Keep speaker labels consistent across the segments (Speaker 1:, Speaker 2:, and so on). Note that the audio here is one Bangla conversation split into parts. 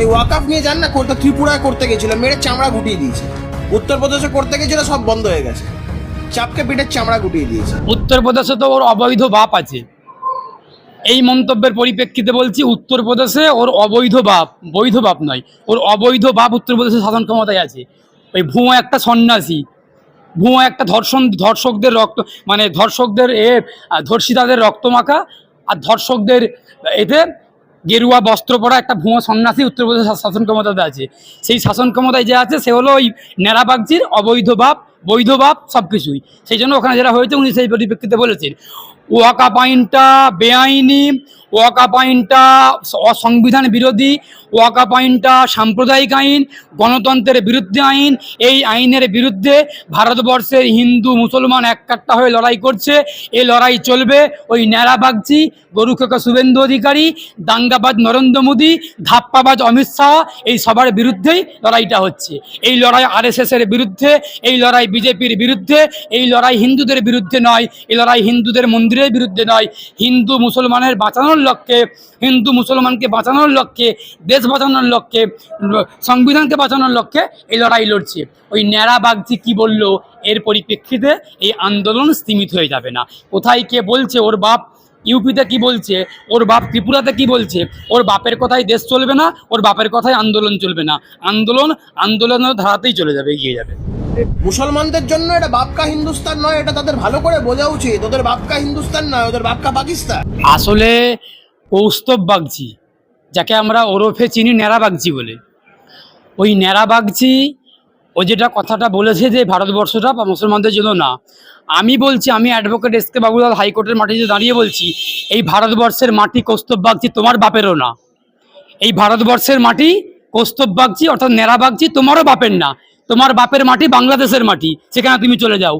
Speaker 1: এই ওয়াকাফ নিয়ে যান না করতে ত্রিপুরায় করতে গেছিল, মেরে চামড়া গুটিয়ে দিয়েছে। উত্তরপ্রদেশে করতে গেছিল, সব বন্ধ হয়ে গেছে। চাপকে পিঠের চামড়া গুটিয়ে দিয়েছে।
Speaker 2: উত্তরপ্রদেশে তো ওর অবৈধ বাপ আছে। এই মন্তব্যের পরিপ্রেক্ষিতে বলছি, উত্তরপ্রদেশে ওর অবৈধ বাপ, বৈধ বাপ নয়, ওর অবৈধ বাপ উত্তরপ্রদেশে শাসন ক্ষমতায় আছে। ওই ভুয়ো একটা সন্ন্যাসী, ভুয়ো একটা ধর্ষণ, ধর্ষকদের রক্ত মানে ধর্ষকদের এ, ধর্ষিতাদের রক্তমাখা, আর ধর্ষকদের এতে গেরুয়া বস্ত্র পরা একটা ভুয়ো সন্ন্যাসী উত্তরপ্রদেশ শাসন ক্ষমতাতে আছে। সেই শাসন ক্ষমতায় যে আছে, সে হলো ওই নেড়াবাগজির অবৈধ ভাব বৈধ বাপ সব কিছুই সেই জন্য ওখানে যারা হয়েছে, উনি সেই পরিপ্রেক্ষিতে বলেছেন। ওয়াকাপ আইনটা বেআইনি ওয়াকাপ আইনটা অসংবিধান বিরোধী ওয়াকাপ আইনটা সাম্প্রদায়িক আইন, গণতন্ত্রের বিরুদ্ধে আইন, এই আইনের বিরুদ্ধে ভারতবর্ষের হিন্দু মুসলমান এককাট্টা হয়ে লড়াই করছে। এই লড়াই চলবে ওই ন্যাড়াবাগজি গরুখেকা শুভেন্দু অধিকারী, দাঙ্গাবাজ নরেন্দ্র মোদী, ধাপ্পাবাজ অমিত শাহ, এই সবার বিরুদ্ধেই লড়াইটা হচ্ছে। এই লড়াই আরএসএস এর বিরুদ্ধে, এই লড়াই বিজেপির বিরুদ্ধে, এই লড়াই হিন্দুদের বিরুদ্ধে নয়, এই লড়াই হিন্দুদের মন্দিরের বিরুদ্ধে নয়। হিন্দু মুসলমানের বাঁচানোর লক্ষ্যে, হিন্দু মুসলমানকে বাঁচানোর লক্ষ্যে, দেশ বাঁচানোর লক্ষ্যে, সংবিধানকে বাঁচানোর লক্ষ্যে এই লড়াই লড়ছে। ওই ন্যাড়া বাগজি কি বলল? এর পরিপ্রেক্ষিতে এই আন্দোলন স্থিমিত হয়ে যাবে না। কোথায় কে বলছে ওর বাপ? ইউপিতে কি বলছে? ওর বাপ ত্রিপুরাতে কি বলছে? ওর বাপের কথায় দেশ চলবে না, ওর বাপের কথায় আন্দোলন চলবে না। আন্দোলন আন্দোলনের ধারাতেই চলে যাবে, এগিয়ে যাবে।
Speaker 1: মুসলমানদের জন্য এটা বাপকা হিন্দুস্তান নয়, এটা তাদের ভালো করে বোঝা উচিত। ওদের বাপকা হিন্দুস্তান নয়, ওদের বাপকা পাকিস্তান।
Speaker 2: আসলে কৌস্তব বাগচি, যাকে আমরা ওরফে চিনি ন্যাড়া বাগচি বলে। ওই ন্যাড়া বাগচি, ও যেটা কথাটা বলেছে যে ভারতবর্ষটা মুসলমানদের জন্য না, আমি বলছি, আমি অ্যাডভোকেট এস কে বাবুলাল হাইকোর্টের মাটিতে দাঁড়িয়ে বলছি, এই ভারতবর্ষের মাটি কৌস্তব বাগচি তোমার বাপেরও না। এই ভারতবর্ষের মাটি কৌস্তব বাগচি, অর্থাৎ ন্যাড়া বাগচি তোমারও বাপের না। তোমার বাপের মাটি বাংলাদেশের মাটি, সেখানে তুমি চলে যাও।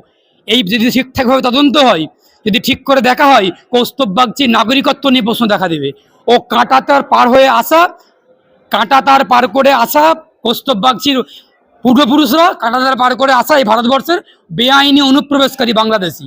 Speaker 2: এই যদি ঠিকঠাকভাবে তদন্ত হয়, যদি ঠিক করে দেখা হয় কৌস্তব বাগচি নাগরিকত্ব নিয়ে প্রশ্ন দেখা দেবে। ও কাঁটা তার পার হয়ে আসা, কাঁটা তার পার করে আসা কৌস্তব বাগচির পূর্বপুরুষরা কাঁটা তার পার করে আসা এই ভারতবর্ষের বেআইনি অনুপ্রবেশকারী বাংলাদেশি।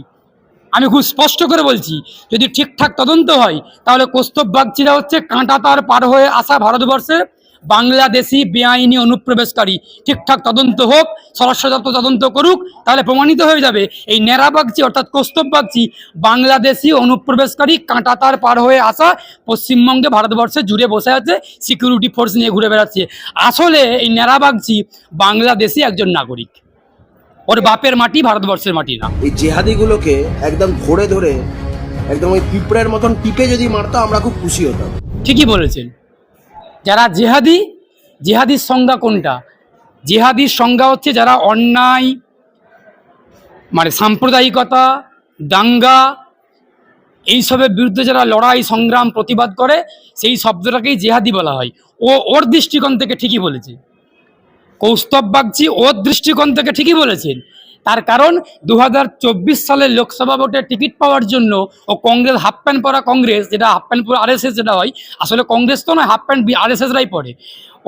Speaker 2: আমি খুব স্পষ্ট করে বলছি, যদি ঠিকঠাক তদন্ত হয়, তাহলে কৌস্তব বাগচিরা হচ্ছে কাঁটা তার পার হয়ে আসা ভারতবর্ষে বাংলাদেশি বেআইনি অনুপ্রবেশকারী। ঠিকঠাক তদন্ত হোক স্বরাষ্ট্র দপ্তর তদন্ত করুক তাহলে প্রমাণিত হয়ে যাবে এই ন্যাড়া অর্থাৎ কৌস্তব বাগচি বাংলাদেশি অনুপ্রবেশকারী কাঁটা তার পার হয়ে আসা পশ্চিমবঙ্গে ভারতবর্ষে জুড়ে বসে আছে সিকিউরিটি ফোর্স নিয়ে ঘুরে বেড়াচ্ছে। আসলে এই ন্যাড়া বাগচি বাংলাদেশি একজন নাগরিক। ওর বাপের মাটি ভারতবর্ষের মাটি না।
Speaker 1: এই জেহাদিগুলোকে একদম ধরে ধরে একদম ওই পিঁপড়ের মতন টিপে যদি মারতো আমরা খুব খুশি হতাম।
Speaker 2: ঠিকই বলেছেন। যারা জেহাদি, জেহাদির সংজ্ঞা কোনটা? জেহাদির সংজ্ঞা হচ্ছে যারা অন্যায় মানে সাম্প্রদায়িকতা, দাঙ্গা, এইসবের বিরুদ্ধে যারা লড়াই, সংগ্রাম, প্রতিবাদ করে, সেই শব্দটাকেই জেহাদি বলা হয়। ও, ওর দৃষ্টিকোণ থেকে ঠিকই বলেছে। কৌস্তব বাগচি ওর দৃষ্টিকোণ থেকে ঠিকই বলেছেন। তার কারণ দু হাজার চব্বিশ সালের লোকসভা ভোটে টিকিট পাওয়ার জন্য ও কংগ্রেস হাফ প্যান্ট পরা কংগ্রেস, যেটা হাফ প্যান্ট পরা আরএসএস যেটা হয়, আসলে কংগ্রেস তো নয়, হাফ প্যান্ট আরএসএসরাই পড়ে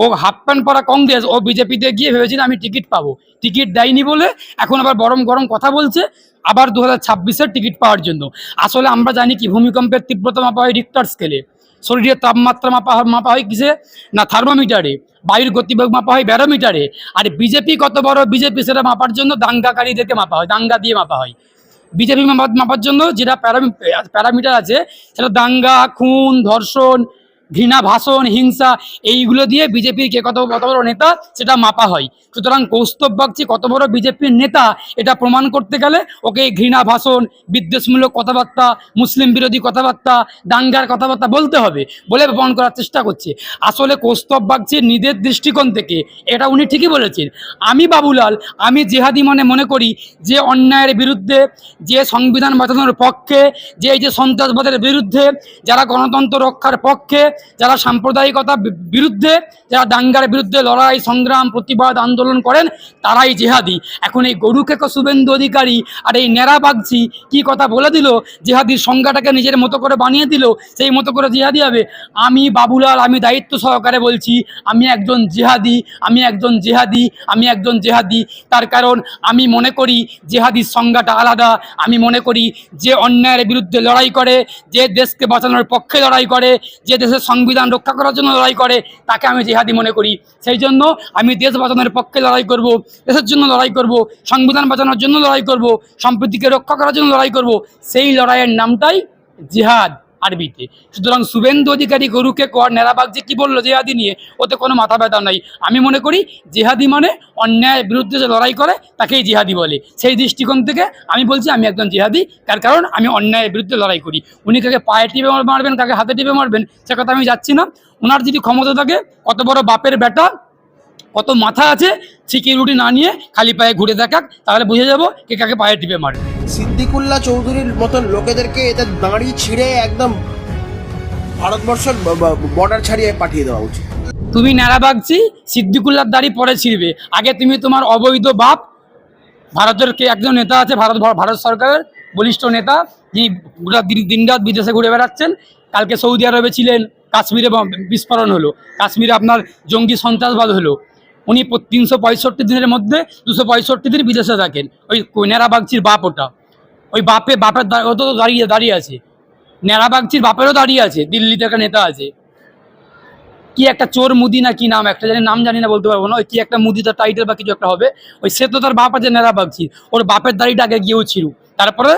Speaker 2: ও হাফ প্যান্ট পরা কংগ্রেস, ও বিজেপিতে গিয়ে ভেবেছিল আমি টিকিট পাবো। টিকিট দেয়নি বলে এখন আবার গরম গরম কথা বলছে, আবার দু হাজার টিকিট পাওয়ার জন্য। আসলে আমরা জানি কি, ভূমিকম্পের তীব্রতা মাপা হয় রিক্টার স্কেলে শরীরের তাপমাত্রা মাপা মাপা হয় কিসে না থার্মোমিটারে বায়ুর গতিবেগ মাপা হয় ব্যারোমিটারে আর বিজেপি কত বড় বিজেপি সেটা মাপার জন্য দাঙ্গাকারীদেরকে মাপা হয়, দাঙ্গা দিয়ে মাপা হয়। বিজেপি মাপার জন্য যেটা প্যারামি প্যারামিটার আছে, সেটা দাঙ্গা, খুন, ধর্ষণ ঘৃণা, ভাষণ, হিংসা, এইগুলো দিয়ে বিজেপির কে কত কত বড় নেতা, সেটা মাপা হয়। সুতরাং কৌস্তব বাগচি কত বড় বিজেপির নেতা, এটা প্রমাণ করতে গেলে ওকে ঘৃণা, ভাষণ, বিদ্বেষমূলক কথাবার্তা, মুসলিম বিরোধী কথাবার্তা, দাঙ্গার কথাবার্তা বলতে হবে, বলে প্রমাণ করার চেষ্টা করছে। আসলে কৌস্তব বাগচির নিজের দৃষ্টিকোণ থেকে এটা উনি ঠিকই বলেছেন। আমি বাবুলাল, আমি জেহাদি মনে মনে করি যে অন্যায়ের বিরুদ্ধে, যে সংবিধান বাঁচানোর পক্ষে, যে এই যে সন্ত্রাসবাদের বিরুদ্ধে, যারা গণতন্ত্র রক্ষার পক্ষে যারা সাম্প্রদায়িকতা বিরুদ্ধে, যারা দাঙ্গার বিরুদ্ধে লড়াই, সংগ্রাম, প্রতিবাদ, আন্দোলন করেন, তারাই জেহাদি। এখন এই গরু খেকো শুভেন্দু অধিকারী আর এই নেড়া বাগচি কি কথা বলে দিল? জেহাদির সংজ্ঞাটাকে নিজের মতো করে বানিয়ে দিল? সেই মতো করে জেহাদি হবে? আমি বাবুলাল, আমি দায়িত্ব সহকারে বলছি, আমি একজন জেহাদি, আমি একজন জেহাদি, আমি একজন জেহাদি। তার কারণ আমি মনে করি জেহাদির সংজ্ঞাটা আলাদা। আমি মনে করি যে অন্যায়ের বিরুদ্ধে লড়াই করে, যে দেশকে বাঁচানোর পক্ষে লড়াই করে, যে দেশের সংবিধান রক্ষা করার জন্য লড়াই করে, তাকে আমি জেহাদি মনে করি। সেই জন্য আমি দেশ বাঁচানোর পক্ষে লড়াই করব, দেশের জন্য লড়াই করব, সংবিধান বাঁচানোর জন্য লড়াই করব, সম্প্রীতিকে রক্ষা করার জন্য লড়াই করব। সেই লড়াইয়ের নামটাই জিহাদ। আরবিতে। সুতরাং শুভেন্দু অধিকারী গরুকে কর নেরাবাগ যে কী বলল জেহাদি নিয়ে, ওতে কোনো মাথা ব্যথা নাই। আমি মনে করি জেহাদি মানে অন্যায়ের বিরুদ্ধে যে লড়াই করে, তাকেই জেহাদি বলে। সেই দৃষ্টিকোণ থেকে আমি বলছি, আমি একজন জেহাদি, তার কারণ আমি অন্যায়ের বিরুদ্ধে লড়াই করি। উনি কাকে পায়ে টিপে মারবেন, কাকে হাতে টিপে মারবেন, সে কথা আমি যাচ্ছি না। ওনার যদি ক্ষমতা থাকে, কত বড় বাপের বেটা, কত মাথা আছে সিকিউরিটি না নিয়ে খালি পায়ে ঘুরে দেখাক, তাহলে বুঝে যাব কে কাকে পায়ে টিপে মারবে।
Speaker 1: সিদ্দিকুল্লাহ চৌধুরীর মতন লোকেদেরকে এতে দাঁড়ি ছিঁড়ে একদম ভারতবর্ষের বর্ডার ছাড়িয়ে পাঠিয়ে দেওয়া উচিত।
Speaker 2: তুমি ন্যাড়া বাগছি সিদ্দিকুল্লার দাড়ি পরে ছিঁড়বে। আগে তুমি তোমার অবৈধ বাপ, ভারতের কে একজন নেতা আছে, ভারত ভারত সরকারের বলিষ্ঠ নেতা, যিনি গোটা দিন- দিনরাত বিদেশে ঘুরে বেড়াচ্ছেন। কালকে সৌদি আরবে ছিলেন, কাশ্মীরে বিস্ফোরণ হলো। কাশ্মীরে আপনার জঙ্গি সন্ত্রাসবাদ হলো। উনি তিনশো পঁয়ষট্টি দিনের মধ্যে দুশো পঁয়ষট্টি দিন বিদেশে থাকেন। ওই নেড়া বাগচির বাপ ওটা। ওই বাপে, বাপের ও তো দাঁড়িয়ে দাঁড়িয়ে আছে। নেড়া বাগচির বাপেরও দাঁড়িয়ে আছে, দিল্লিতে একটা নেতা আছে। কি একটা চোর মুদি না কি নাম, একটা জানি, নাম জানি না বলতে পারব না। ওই কি একটা মুদি, তার টাইটেল বা কিছু একটা হবে। ওই সে তো তার বাপ আছে নেড়া বাগছি ওর বাপের দাড়িটা আগে গিয়েও ছিল তারপরে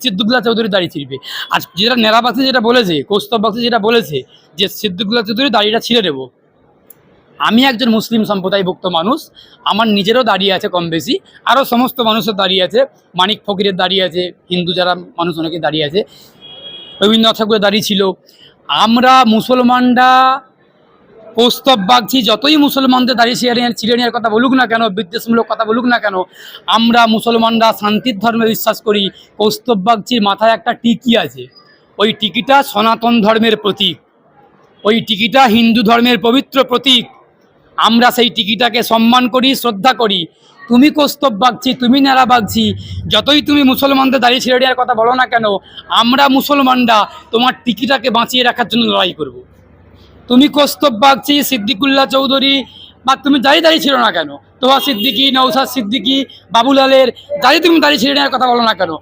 Speaker 2: সিদ্দুল্লাহ চৌধুরী দাড়ি ছিঁড়বে। আর যেটা নেড়া বাগছি যেটা বলেছে কৌস্তব বাগছি যেটা বলেছে, যে সিদ্দুল্লাহ চৌধুরী দাড়িটা ছিঁড়ে দেবো। আমি একজন মুসলিম সম্প্রদায়ভুক্ত মানুষ, আমার নিজেরও দাঁড়িয়ে আছে কম বেশি আরও সমস্ত মানুষের দাঁড়িয়ে আছে, মানিক ফকিরের দাঁড়িয়ে আছে, হিন্দু যারা মানুষ অনেকে দাঁড়িয়ে আছে, রবীন্দ্রনাথ ঠাকুরের দাঁড়িয়ে ছিল। আমরা মুসলমানরা কৌস্তব বাগছি, যতই মুসলমানদের দাঁড়িয়ে ছিঁড়ে নেওয়ার কথা বলুক না কেন, বিদ্বেষমূলক কথা বলুক না কেন, আমরা মুসলমানরা শান্তির ধর্মে বিশ্বাস করি কৌস্তব বাগচির মাথায় একটা টিকি আছে। ওই টিকিটা সনাতন ধর্মের প্রতীক। ওই টিকিটা হিন্দু ধর্মের পবিত্র প্রতীক। আমরা সেই টিকিটাকে সম্মান করি, শ্রদ্ধা করি তুমি কস্তব বাগছি, তুমি নেড়া বাগছি, যতই তুমি মুসলমানদের দাঁড়িয়ে ছেড়ে দেওয়ার কথা বলো না কেন, আমরা মুসলমানরা তোমার টিকিটাকে বাঁচিয়ে রাখার জন্য লড়াই করব। তুমি কস্তব বাগছি, সিদ্দিকুল্লাহ চৌধুরী, বা তুমি দাঁড়িয়ে দাঁড়িয়ে ছিল না কেন তোহা সিদ্দিকি নৌসাদ সিদ্দিকি, বাবুলালের দাঁড়িয়ে তুমি দাঁড়িয়ে ছেড়ে নেওয়ার কথা বলো না কেন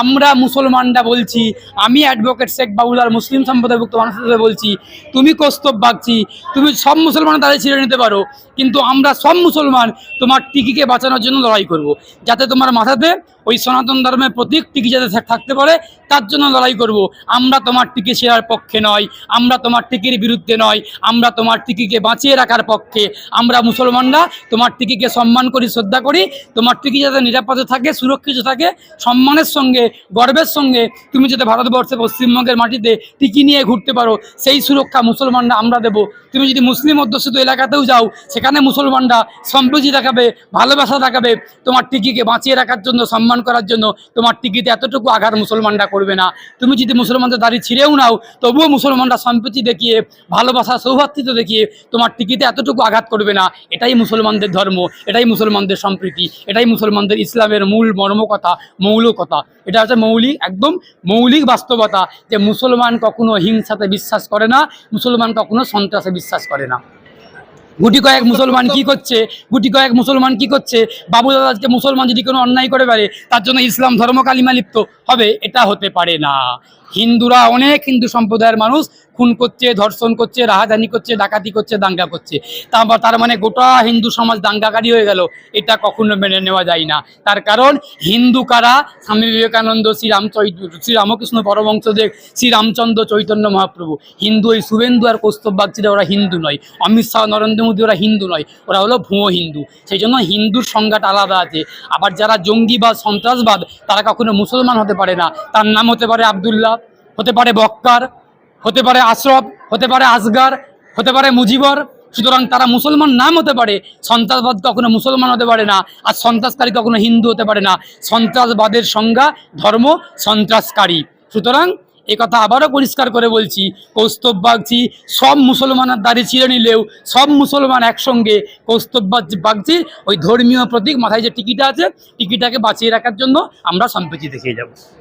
Speaker 2: আমরা মুসলমানরা বলছি, আমি অ্যাডভোকেট শেখ বাবুলাল মুসলিম সম্প্রদায়ভুক্ত মানুষ হিসেবে বলছি, তুমি কস্তব বাগচি, তুমি সব মুসলমান দাঁড়িয়ে ছেড়ে নিতে পারো, কিন্তু আমরা সব মুসলমান তোমার টিকিকে বাঁচানোর জন্য লড়াই করব। যাতে তোমার মাথাতে ওই সনাতন ধর্মের প্রতীক টিকি যাতে থাকতে পারে, তার জন্য লড়াই করব। আমরা তোমার টিকি ছেড়ার পক্ষে নয়, আমরা তোমার টিকির বিরুদ্ধে নয়, আমরা তোমার টিকিকে বাঁচিয়ে রাখার পক্ষে, আমরা মুসলমানরা তোমার টিকিকে সম্মান করি, শ্রদ্ধা করি, তোমার টিকি যাতে নিরাপদে থাকে, সুরক্ষিত থাকে, সম্মানের সঙ্গে, গর্বের সঙ্গে তুমি যাতে ভারতবর্ষে পশ্চিমবঙ্গের মাটিতে টিকি নিয়ে ঘুরতে পারো, সেই সুরক্ষা মুসলমানরা আমরা দেব। তুমি যদি মুসলিম অধ্যুষিত এলাকাতেও যাও, সেখানে মুসলমানরা সম্প্রীতি দেখাবে, ভালোবাসা দেখাবে, তোমার টিকিকে বাঁচিয়ে রাখার জন্য, সম্মান করার জন্য, তোমার টিকিতে এতটুকু আঘাত মুসলমানরা করবে না। তুমি যদি মুসলমানদের দাঁড়িয়ে ছিঁড়েও নাও, তবুও মুসলমানরা সম্প্রীতি দেখিয়ে, ভালোবাসা সৌভাতৃত্ব দেখিয়ে, তোমার টিকিতে এতটুকু আঘাত করবে না। এটাই মুসলমানদের ধর্ম। এটাই মুসলমানদের সম্প্রীতি, এটাই মুসলমানদের ইসলামের মূল মর্মকথা মৌলিকতা এটা হচ্ছে মৌলিক, একদম মৌলিক বাস্তবতা যে মুসলমান কখনো হিংসাতে বিশ্বাস করে না, মুসলমান কখনো সন্ত্রাসে বিশ্বাস করে না। গুটি কয়েক মুসলমান কি করছে, গুটি কয়েক মুসলমান কি করছে, বাবু আজকে মুসলমান যদি কোনো অন্যায় করে পারে তার জন্য ইসলাম ধর্ম কালিমা লিপ্ত হবে, এটা হতে পারে না। হিন্দুরা, অনেক হিন্দু সম্প্রদায়ের মানুষ খুন করছে, ধর্ষণ করছে রাহাজানি করছে, ডাকাতি করছে, দাঙ্গা করছে। তারপর তার মানে গোটা হিন্দু সমাজ দাঙ্গাকারী হয়ে গেল। এটা কখনো মেনে নেওয়া যায় না। তার কারণ হিন্দু কারা? স্বামী বিবেকানন্দ, শ্রীরাম শ্রী রামকৃষ্ণ পরমংসদেব শ্রী রামচন্দ্র চৈতন্য মহাপ্রভু। হিন্দু ওই শুভেন্দু আর কৌস্তব বাগচিরা ওরা হিন্দু নয়। অমিত শাহ, নরেন্দ্র মোদী ওরা হিন্দু নয়। ওরা হলো ভুয়ো হিন্দু। সেই জন্য হিন্দুর সংজ্ঞাটা আলাদা আছে। আবার যারা জঙ্গিবাদ সন্ত্রাসবাদ, তারা কখনো মুসলমান হতে পারে না। তার নাম হতে পারে আবদুল্লাহ। হতে পারে বক্কার, হতে পারে আশরফ, হতে পারে আসগার, হতে পারে মুজিবর। সুতরাং তারা মুসলমান নাম হতে পারে, সন্ত্রাসবাদ কখনো মুসলমান হতে পারে না, আর সন্ত্রাসকারী কখনো হিন্দু হতে পারে না। সন্ত্রাসবাদের সংজ্ঞা ধর্ম সন্ত্রাসকারী। সুতরাং এ কথা আবারও পরিষ্কার করে বলছি কৌস্তব বাগচি সব মুসলমানের দাড়ি ছিঁড়ে নিলেও সব মুসলমান একসঙ্গে কৌস্তব বাগ- বাগচির ওই ধর্মীয় প্রতীক মাথায় যে টিকিটা আছে টিকিটাকে বাঁচিয়ে রাখার জন্য আমরা সম্প্রীতি দেখিয়ে যাব।